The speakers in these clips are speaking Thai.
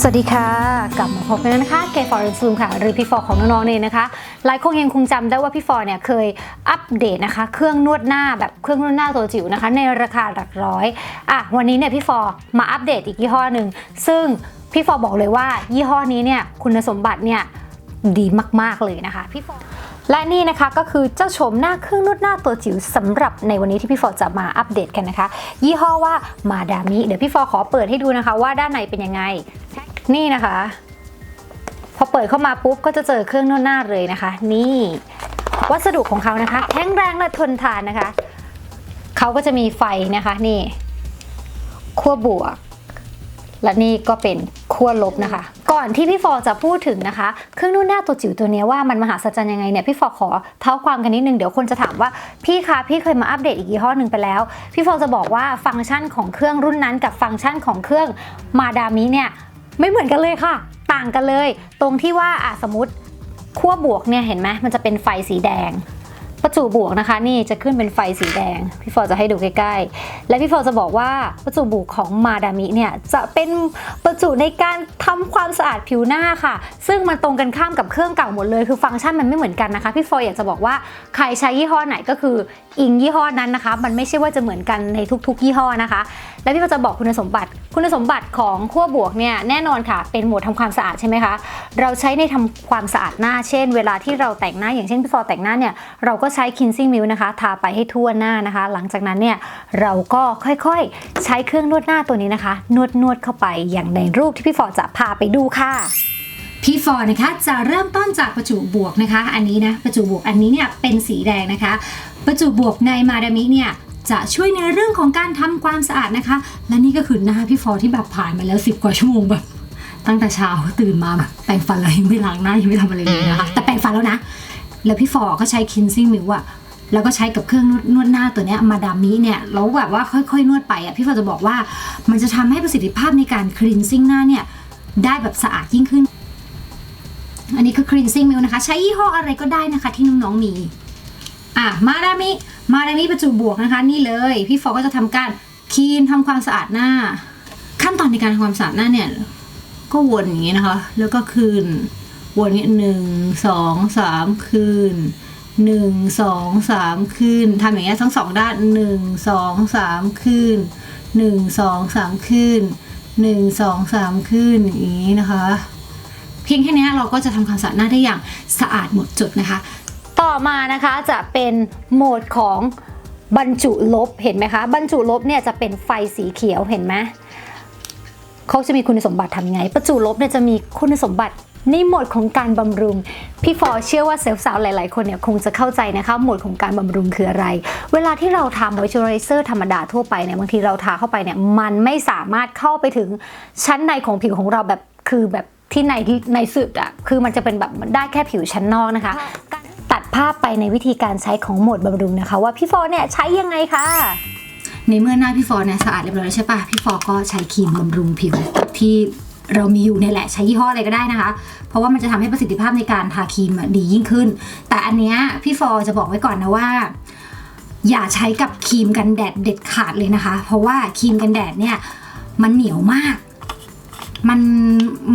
สวัสดีค่ะ กลับมาพบกันนะคะเกฟอร์ซูมค่ะ หรือพี่ฟอร์ของน้องๆเนี่ยนะคะ หลายคนยังคงจำได้ว่าพี่ฟอร์เนี่ยเคยอัปเดตนะคะ เครื่องนวดหน้าแบบเครื่องนวดหน้าตัวจิ๋วนะคะ ในราคาหลักร้อยอะวันนี้เนี่ยพี่ฟอร์มาอัปเดตอีกยี่ห้อหนึ่งซึ่งพี่ฟอร์บอกเลยว่า ยี่ห้อนี้เนี่ยคุณสมบัติเนี่ยดีมากๆเลยนะคะพี่ฟอร์และนี่นะคะก็คือเจ้าโฉมหน้าเครื่องนวดหน้าตัวจิ๋วสำหรับในวันนี้ที่พี่ฟอร์จะมาอัปเดตกันนะคะ ยี่ห้อว่ามาดามิเดี๋ยวพี่ฟอร์ขอเปิดให้ดูนะคะว่าด้านในเป็นยังไง นี่นะคะ พอเปิดเข้ามาปุ๊บก็จะเจอเครื่องนวดหน้าเลยนะคะ นี่วัสดุของเขานะคะ แข็งแรงและทนทานนะคะเขาก็จะมีไฟนะคะนี่ขั้วบวก และนี่ก็เป็นขั้วลบนะคะ ก่อนที่พี่ฟอจะพูดถึงนะคะ เครื่องนุ่นหน้าตัวจิ๋วตัวนี้ว่ามันมหาศาลยังไงเนี่ยพี่ฟอขอเท้าความกันนิดนึงเดี๋ยวคนจะถามว่าพี่คะพี่เคยมาอัปเดตอีกยี่ห้อหนึ่งไปแล้ว พี่ฟอจะบอกว่าฟังก์ชันของเครื่องรุ่นนั้นกับฟังก์ชันของเครื่องมาดามิเนี่ย ไม่เหมือนกันเลยค่ะ ต่างกันเลย ตรงที่ว่าอะสมมติขั้วบวกเนี่ยเห็นไหมมันจะเป็นไฟสีแดง ประจุบวกนะคะ นี่จะขึ้นเป็นไฟสีแดง พี่ฟอร์จะให้ดูใกล้ๆ และพี่ฟอร์จะบอกว่าประจุบวกของมาดามิเนี่ยจะเป็นประจุในการทำความสะอาดผิวหน้าค่ะ ซึ่งมันตรงกันข้ามกับเครื่องเก่าหมดเลย คือฟังก์ชันมันไม่เหมือนกันนะคะ พี่ฟอร์อยากจะบอกว่าใครใช้ยี่ห้อไหนก็คืออิงยี่ห้อนั้นนะคะ มันไม่ใช่ว่าจะเหมือนกันในทุกๆ ยี่ห้อนะคะ และพี่ฟอร์จะบอกคุณสมบัติ คุณสมบัติของขั้วบวกเนี่ยแน่นอนค่ะ เป็นโหมดทำความสะอาดใช่ไหมคะ เราใช้ในทำความสะอาดหน้า เช่น เวลาที่เราแต่งหน้าอย่างเช่นพี่ฟอร์แต่งหน้าเนี่ยเราก็ใช้ cleansing milk นะคะ ทาไปให้ทั่วหน้านะคะ หลังจากนั้นเนี่ยเราก็ค่อยๆ ใช้เครื่องนวดหน้าตัวนี้นะคะ นวดนวดเข้าไปอย่างในรูปที่พี่ฟอร์จะพาไปดูค่ะพี่ฟอร์นะคะจะเริ่มต้นจากประจุบวกนะคะ อันนี้นะประจุบวกอันนี้เนี่ยเป็นสีแดงนะคะ ประจุบวกในมาดามิเนี่ยจะช่วยในเรื่องของการทำความสะอาดนะคะ และนี่ก็คือหน้าพี่ฟอร์ที่แบบผ่านมาแล้ว 10 กว่าชั่วโมงแบบตั้งแต่เช้าตื่นมาแบบแปรงฟันแล้วยังไม่ล้างหน้ายังไม่ทำอะไรเลยนะคะแต่แปรงฟันแล้วนะ แล้วพี่ฟอก็ใช้ cleansing milk อะแล้วก็ใช้กับเครื่องนวดหน้าตัวนี้มาดามิเนี่ยแล้วแบบว่าค่อยๆ นวดไปอะพี่ฟอจะบอกว่ามันจะทำให้ประสิทธิภาพในการ cleansing หน้าเนี่ยได้แบบสะอาดยิ่งขึ้น อันนี้คือ cleansing milk นะคะ ใช้ยี่ห้ออะไรก็ได้นะคะที่น้องๆมีอะมาดามิมาดามิประจุบวกนะคะ นี่เลย พี่ฟอก็จะทำการคลีนทำความสะอาดหน้า ขั้นตอนในการทำความสะอาดหน้าเนี่ยก็วนอย่างนี้นะคะ แล้วก็คืน วนนี้หนึ่งสองสามคืนหนึ่งสองสามคืนทำอย่างเงี้ยทั้งสองด้านหนึ่งสองสามคืนหนึ่งสองสามคืนหนึ่งสองสามคืนอย่างนี้นะคะ เพียงแค่นี้เราก็จะทำความสะอาดหน้าได้อย่างสะอาดหมดจดนะคะ ต่อมานะคะจะเป็นโหมดของบรรจุลบเห็นไหมคะ บรรจุลบเนี่ยจะเป็นไฟสีเขียวเห็นไหมเขาจะมีคุณสมบัติทำไงประจุลบเนี่ยจะมีคุณสมบัติ ในโหมดของการบำรุง พี่ฟอร์เชื่อว่าเซลล์สาวหลาย ๆ คนเนี่ยคงจะเข้าใจนะคะโหมดของการบำรุงคืออะไร เวลาที่เราทามอยเจอไรเซอร์ธรรมดาทั่วไปเนี่ยบางทีเราทาเข้าไปเนี่ยมันไม่สามารถเข้าไปถึงชั้นในของผิวของเราแบบคือแบบที่ในในสุดอะคือมันจะเป็นแบบได้แค่ผิวชั้นนอกนะคะตัดภาพไปในวิธีการใช้ของโหมดบำรุงนะคะ ว่าพี่ฟอร์เนี่ยใช้ยังไงคะในเมื่อหน้าพี่ฟอร์เนี่ยสะอาดเรียบร้อยแล้วใช่ปะพี่ฟอร์ก็ใช้ครีมบำรุงผิวที่ เรามีอยู่เนี่ยแหละใช้ยี่ห้ออะไรก็ได้นะคะ เพราะว่ามันจะทำให้ประสิทธิภาพในการทาครีมดียิ่งขึ้น แต่อันเนี้ยพี่ฟอจะบอกไว้ก่อนนะว่า อย่าใช้กับครีมกันแดดเด็ดขาดเลยนะคะ เพราะว่าครีมกันแดดเนี่ยมันเหนียวมากมัน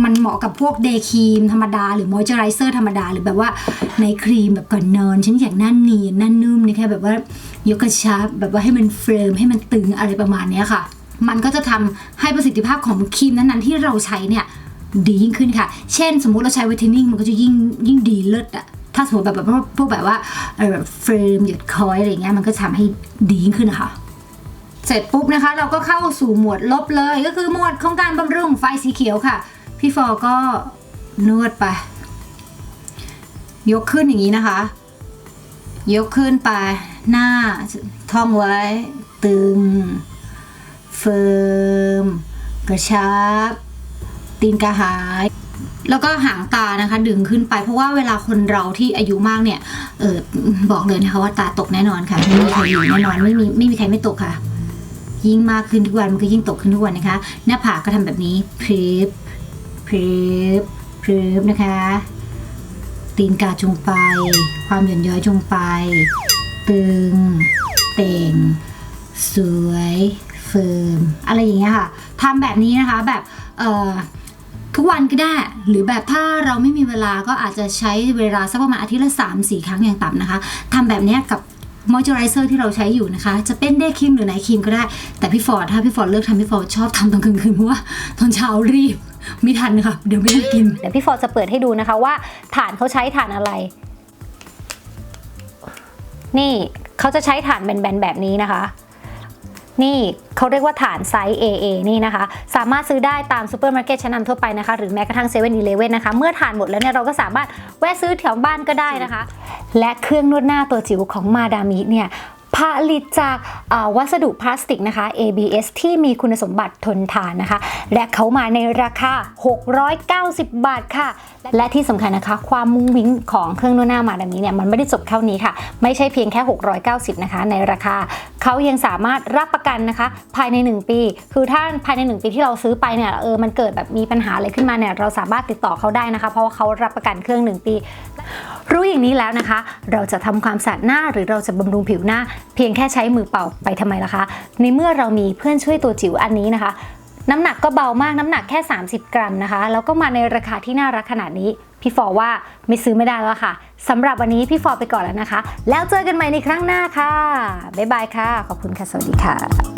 มันเหมาะกับพวกเดย์ครีมธรรมดา หรือมอยเจอไรเซอร์ธรรมดา หรือแบบว่าในครีมแบบก่อนนอน ฉันอยากหน้าเนียนหน้านุ่มนี่แค่แบบว่ายกกระชับแบบว่าให้มันเฟรมให้มันตึงอะไรประมาณนี้ค่ะ มันก็จะทำให้ประสิทธิภาพของครีมนั้นๆ ที่เราใช้เนี่ยดียิ่งขึ้นค่ะ เช่นสมมุติเราใช้ไวท์เทนนิ่งมันก็จะยิ่งยิ่งดีเลิศอะถ้าสมมติแบบแบบพวกพวกแบบว่าเออเฟรมหยดคอยอะไรเงี้ยมันก็จะทำให้ดียิ่งขึ้นนะคะเสร็จปุ๊บนะคะ เราก็เข้าสู่หมวดลบเลยก็คือหมวดของการบำรุงไฟสีเขียวค่ะ พี่ฟอก็นวดไป ยกขึ้นอย่างนี้นะคะ ยกขึ้นไปหน้าท่องไว้ตึง เฟิร์ม กระชับ ตีนกระหาย แล้วก็หางตานะคะ ดึงขึ้นไปเพราะว่าเวลาคนเราที่อายุมากเนี่ยเออบอกเลยนะคะว่าตาตกแน่นอนค่ะไม่มีใครอยู่แน่นอนไม่มีไม่มีใครไม่ตกค่ะ ยิ่งมากขึ้นทุกวันมันก็ยิ่งตกขึ้นทุกวันนะคะ หน้าผากก็ทำแบบนี้พริบพริบพริบนะคะตีนกาจงไป ความหย่อนย้อยจงไป ตึง เต่ง สวย เฟิร์มอะไรอย่างเงี้ยค่ะทำแบบนี้นะคะแบบทุกวันก็ได้ หรือแบบถ้าเราไม่มีเวลาก็อาจจะใช้เวลาสักประมาณอาทิตย์ละ3 4 ครั้งอย่างต่ำนะคะทำแบบนี้กับมอยเจอไรเซอร์ที่เราใช้อยู่นะคะ จะเป็นเดย์ครีมหรือไนท์ครีมก็ได้ แต่พี่ฟอร์ดถ้าพี่ฟอร์ดเลือกทำพี่ฟอร์ดชอบทำตอนกลางคืนเพราะว่าตอนเช้ารีบ ไม่ทันค่ะ เดี๋ยวไม่ได้กิน เดี๋ยวพี่ฟอร์ดจะเปิดให้ดูนะคะว่าฐานเขาใช้ฐานอะไร นี่เขาจะใช้ฐานแบนๆแบบนี้นะคะ นี่เขาเรียกว่าฐานไซส์ AA นี่นะคะ สามารถซื้อได้ตามซูเปอร์มาร์เก็ตชั้นนำทั่วไปนะคะ หรือแม้กระทั่งเซเว่นอีเลเว่นนะคะ เมื่อฐานหมดแล้วเนี่ยเราก็สามารถแวะซื้อแถวบ้านก็ได้นะคะ และเครื่องนวดหน้าตัวจิ๋วของมาดามิเนี่ย ผลิตจากวัสดุพลาสติกนะคะ ABS ที่มีคุณสมบัติทนทานนะคะ และเขามาในราคา 690 บาทค่ะ และที่สำคัญนะคะ ความมุ้งมิ้งของเครื่องนวดหน้ามาดามิเนี่ยมันไม่ได้จบเท่านี้ค่ะ ไม่ใช่เพียงแค่ 690 นะคะ ในราคาเขายังสามารถรับประกันนะคะ ภายใน 1 ปี คือถ้าภายใน 1 ปีที่เราซื้อไปเนี่ยเออมันเกิดแบบมีปัญหาอะไรขึ้นมาเนี่ยเราสามารถติดต่อเขาได้นะคะ เพราะว่าเขารับประกันเครื่อง 1 ปี รู้อย่างนี้แล้วนะคะ เราจะทำความสะอาดหน้าหรือเราจะบำรุงผิวหน้า เพียงแค่ใช้มือเป่าไปทำไมล่ะคะ ในเมื่อเรามีเพื่อนช่วยตัวจิ๋วอันนี้นะคะน้ำหนักก็เบามากน้ำหนักแค่ 30 กรัมนะคะ แล้วก็มาในราคาที่น่ารักขนาดนี้ พี่ฟอว่าไม่ซื้อไม่ได้แล้วค่ะสำหรับวันนี้พี่ฟอไปก่อนแล้วนะคะ แล้วเจอกันใหม่ในครั้งหน้าค่ะ บ๊ายบายค่ะ ขอบคุณค่ะ สวัสดีค่ะ